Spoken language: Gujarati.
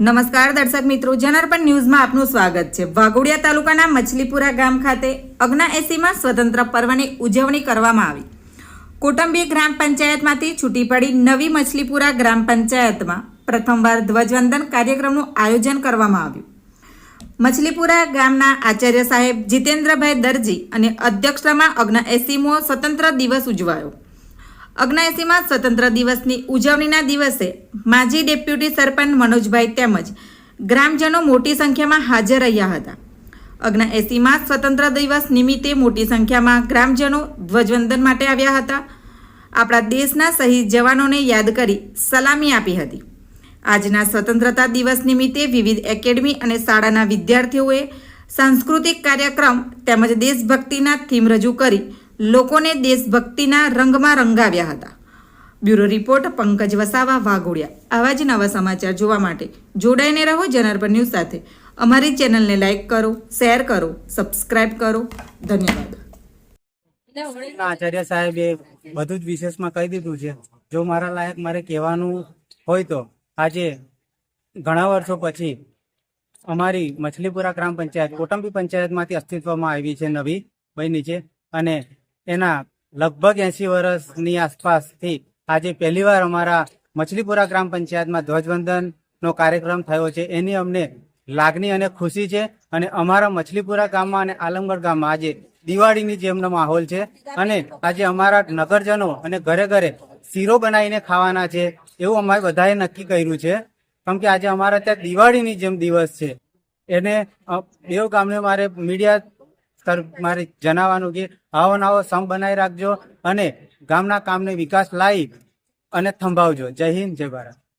નમસ્કાર દર્શક મિત્રો, જનાર્પણ ન્યૂઝમાં આપનું સ્વાગત છે. વાઘોડિયા તાલુકાના મછલીપુરા ગામ ખાતે અગ્ના એસીમાં સ્વતંત્ર પર્વની ઉજવણી કરવામાં આવી. કુટુંબી ગ્રામ પંચાયતમાંથી છૂટી પડી નવી મછલીપુરા ગ્રામ પંચાયતમાં પ્રથમવાર ધ્વજવંદન કાર્યક્રમનું આયોજન કરવામાં આવ્યું. મછલીપુરા ગામના આચાર્ય સાહેબ જીતેન્દ્રભાઈ દરજી અને અધ્યક્ષતામાં અગ્ન એસીમો સ્વતંત્ર દિવસ ઉજવાયો. અગ્નાએસીમાં સ્વતંત્ર દિવસની ઉજવણીના દિવસે માજી ડેપ્યુટી સરપંચ મનોજભાઈ તેમજ ગ્રામજનો મોટી સંખ્યામાં હાજર રહ્યા હતા. અગ્નાએસીમાં સ્વતંત્ર દિવસ નિમિત્તે મોટી સંખ્યામાં ગ્રામજનો ધ્વજવંદન માટે આવ્યા હતા. આપણા દેશના શહીદ જવાનોને યાદ કરી સલામી આપી હતી. આજના સ્વતંત્રતા દિવસ નિમિત્તે વિવિધ એકેડમી અને શાળાના વિદ્યાર્થીઓએ સાંસ્કૃતિક કાર્યક્રમ તેમજ દેશભક્તિના થીમ રજૂ કરી લોકોને દેશભક્તિના રંગમાં રંગાવ્યા હતા. Bureau report, Pankaj Vasava, Waghodia. આવા જ નવા સમાચાર જોવા માટે જોડાઈને રહો જનાર્પણ ન્યૂઝ સાથે. અમારી ચેનલને લાઇક કરો, શેર કરો, સબસ્ક્રાઇબ કરો. ધન્યવાદ. આચાર્ય સાહેબે બધું જ વિશેષમાં કહી દીધું છે. જો મારા લાયક મારે કહેવાનું હોય તો આજે ઘણા વર્ષો પછી અમારી મછલીપુરા ગ્રામ પંચાયત, કોટંબી પંચાયતમાંથી અસ્તિત્વમાં આવી છે નવી, બની છે. અને એના લગભગ એસી વર્ષની આસપાસથી આજે પહેલીવાર અમારા મછલીપુરા ગ્રામ પંચાયતમાં ધ્વજવંદનનો કાર્યક્રમ થયો છે. એની અમને લાગણી અને ખુશી છે અને અમારા મછલીપુરા ગામમાં અને આલમગઢ ગામમાં આજે દિવાળીની જેમનો માહોલ છે અને આજે અમારા નગરજનો અને ઘરે ઘરે શીરો બનાવીને ખાવાના છે એવું અમારે બધાએ નક્કી કર્યું છે. કેમ કે આજે અમારા ત્યાં દિવાળીની જેમ દિવસ છે. એને દેવ ગામને મારે મીડિયા મારે જણાવવાનું કે આવો નવો સમ બનાવી રાખજો અને ગામના કામને વિકાસ લાવી અને થંભાવજો. જય હિન્દ, જય ભારત.